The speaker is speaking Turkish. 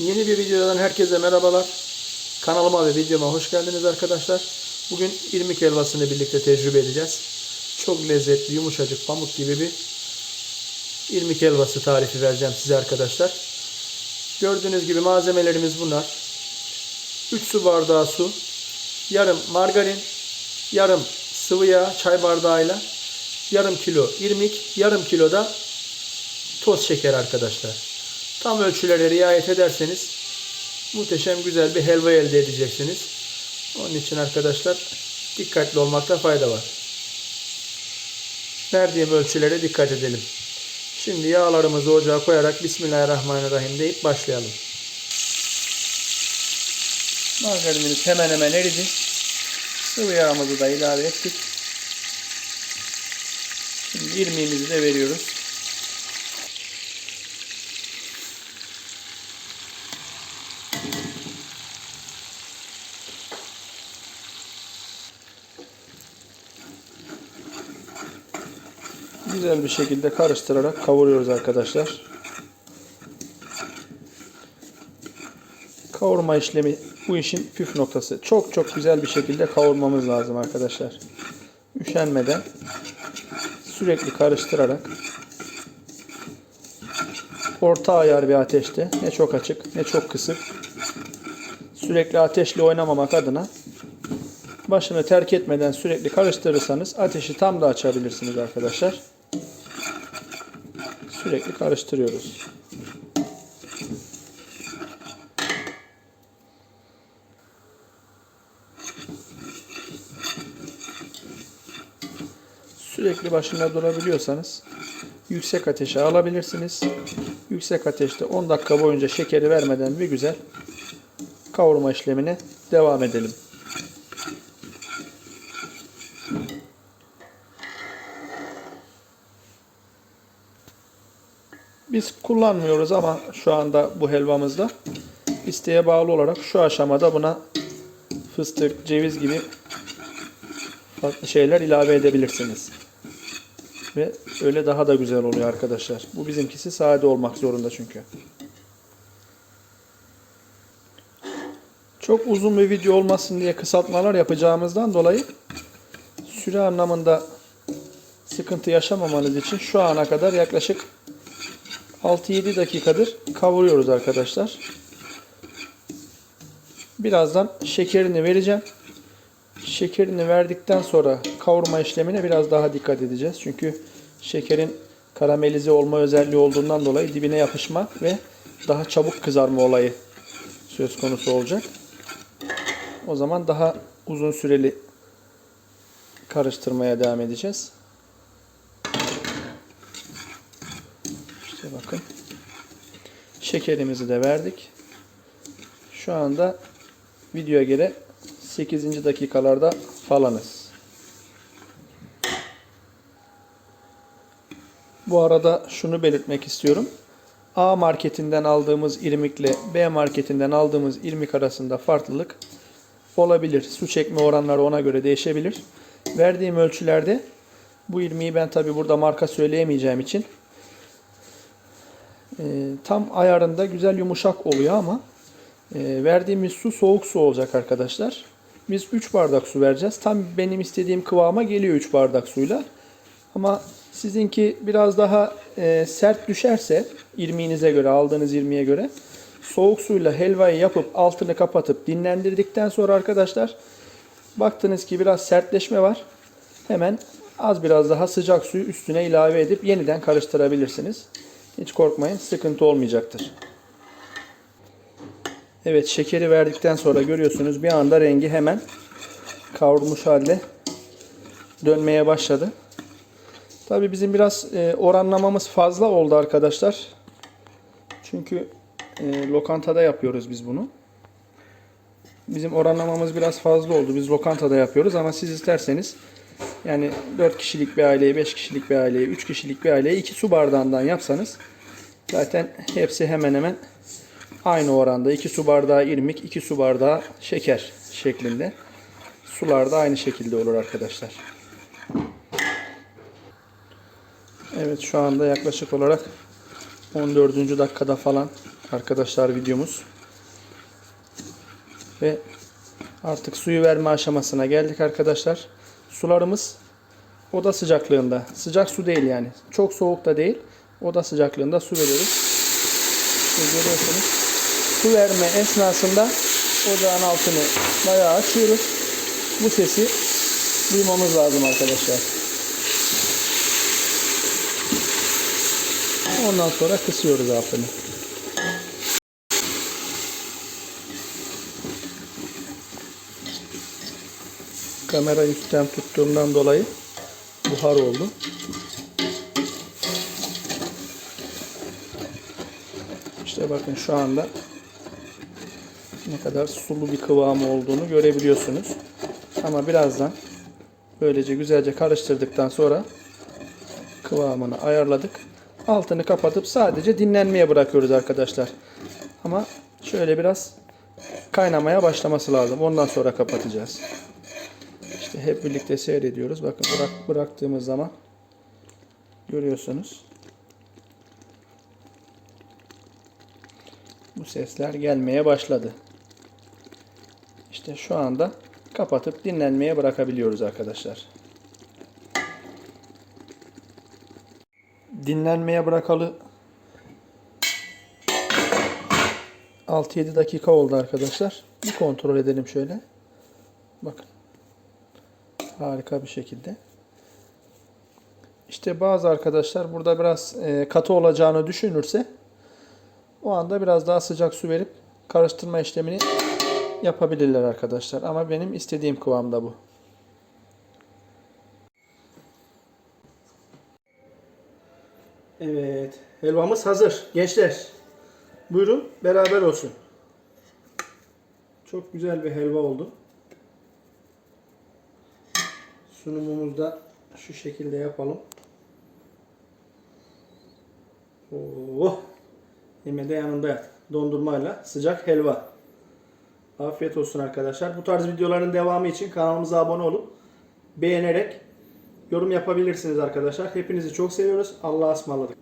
Yeni bir videodan herkese merhabalar. Kanalıma ve videoma hoş geldiniz arkadaşlar. Bugün irmik helvasını birlikte tecrübe edeceğiz. Çok lezzetli, yumuşacık, pamuk gibi bir irmik helvası tarifi vereceğim size arkadaşlar. Gördüğünüz gibi malzemelerimiz bunlar. 3 su bardağı su, yarım margarin, yarım sıvı yağ çay bardağıyla, yarım kilo irmik, yarım kilo da toz şeker arkadaşlar. Tam ölçülere riayet ederseniz muhteşem güzel bir helva elde edeceksiniz. Onun için arkadaşlar dikkatli olmakta fayda var. Verdiğim ölçülere dikkat edelim. Şimdi yağlarımızı ocağa koyarak Bismillahirrahmanirrahim deyip başlayalım. Margarinimiz hemen hemen eridi. Sıvı yağımızı da ilave ettik. Şimdi irmiğimizi de veriyoruz. Güzel bir şekilde karıştırarak kavuruyoruz arkadaşlar. Kavurma işlemi bu işin püf noktası. Çok çok güzel bir şekilde kavurmamız lazım arkadaşlar. Üşenmeden sürekli karıştırarak orta ayar bir ateşte ne çok açık ne çok kısık sürekli ateşle oynamamak adına başını terk etmeden sürekli karıştırırsanız ateşi tam da açabilirsiniz arkadaşlar. Sürekli karıştırıyoruz. Sürekli başında durabiliyorsanız yüksek ateşe alabilirsiniz. Yüksek ateşte 10 dakika boyunca şekeri vermeden bir güzel kavurma işlemine devam edelim. Biz kullanmıyoruz ama şu anda bu helvamızda isteğe bağlı olarak şu aşamada buna fıstık, ceviz gibi farklı şeyler ilave edebilirsiniz. Ve öyle daha da güzel oluyor arkadaşlar. Bu bizimkisi sade olmak zorunda çünkü. Çok uzun bir video olmasın diye kısaltmalar yapacağımızdan dolayı süre anlamında sıkıntı yaşamamanız için şu ana kadar yaklaşık 6-7 dakikadır kavuruyoruz arkadaşlar. Birazdan şekerini vereceğim. Şekerini verdikten sonra kavurma işlemine biraz daha dikkat edeceğiz. Çünkü şekerin karamelize olma özelliği olduğundan dolayı dibine yapışma ve daha çabuk kızarma olayı söz konusu olacak. O zaman daha uzun süreli karıştırmaya devam edeceğiz. İşte bakın. Şekerimizi de verdik. Şu anda videoya göre 8. dakikalarda falanız. Bu arada şunu belirtmek istiyorum. A marketinden aldığımız irmikle B marketinden aldığımız irmik arasında farklılık olabilir. Su çekme oranları ona göre değişebilir. Verdiğim ölçülerde bu irmiği ben tabi burada marka söyleyemeyeceğim için e, tam ayarında güzel yumuşak oluyor ama e, verdiğimiz su soğuk su olacak arkadaşlar. Biz 3 bardak su vereceğiz. Tam benim istediğim kıvama geliyor 3 bardak suyla. Ama sizinki biraz daha e, sert düşerse irmiğinize göre aldığınız irmiğe göre soğuk suyla helvayı yapıp altını kapatıp dinlendirdikten sonra arkadaşlar baktınız ki biraz sertleşme var. Hemen az biraz daha sıcak suyu üstüne ilave edip yeniden karıştırabilirsiniz. Hiç korkmayın sıkıntı olmayacaktır. Evet şekeri verdikten sonra görüyorsunuz bir anda rengi hemen kavrulmuş halde dönmeye başladı. Tabi bizim biraz e, oranlamamız fazla oldu arkadaşlar. Çünkü e, lokantada yapıyoruz biz bunu. Bizim oranlamamız biraz fazla oldu. Biz lokantada yapıyoruz ama siz isterseniz yani 4 kişilik bir aileye, 5 kişilik bir aileye, 3 kişilik bir aileye 2 su bardağından yapsanız zaten hepsi hemen hemen aynı oranda 2 su bardağı irmik, 2 su bardağı şeker şeklinde. Sular da aynı şekilde olur arkadaşlar. Evet şu anda yaklaşık olarak 14. dakikada falan arkadaşlar videomuz. Ve artık suyu verme aşamasına geldik arkadaşlar. Sularımız oda sıcaklığında. Sıcak su değil yani. Çok soğuk da değil. Oda sıcaklığında su veriyoruz. İşte görüyorsunuz. Su verme esnasında ocağın altını bayağı açıyoruz. Bu sesi duymamız lazım arkadaşlar. Ondan sonra kısıyoruz altını. Kamera üstten tuttuğumdan dolayı buhar oldu. İşte bakın şu anda ne kadar sulu bir kıvamı olduğunu görebiliyorsunuz. Ama birazdan böylece güzelce karıştırdıktan sonra kıvamını ayarladık. Altını kapatıp sadece dinlenmeye bırakıyoruz arkadaşlar. Ama şöyle biraz kaynamaya başlaması lazım. Ondan sonra kapatacağız. İşte hep birlikte seyrediyoruz. Bakın bırak, bıraktığımız zaman görüyorsunuz. Bu sesler gelmeye başladı. İşte şu anda kapatıp dinlenmeye bırakabiliyoruz arkadaşlar. Dinlenmeye bırakalı 6-7 dakika oldu arkadaşlar. Bir kontrol edelim şöyle. Bakın. Harika bir şekilde. İşte bazı arkadaşlar burada biraz e, katı olacağını düşünürse o anda biraz daha sıcak su verip karıştırma işlemini yapabilirler arkadaşlar. Ama benim istediğim kıvamda bu. Evet. Helvamız hazır. Gençler. Buyurun beraber olsun. Çok güzel bir helva oldu. Sunumumuzu da şu şekilde yapalım. Oh! Yemede yanında dondurmayla sıcak helva. Afiyet olsun arkadaşlar. Bu tarz videoların devamı için kanalımıza abone olup beğenerek yorum yapabilirsiniz arkadaşlar. Hepinizi çok seviyoruz. Allah'a ısmarladık.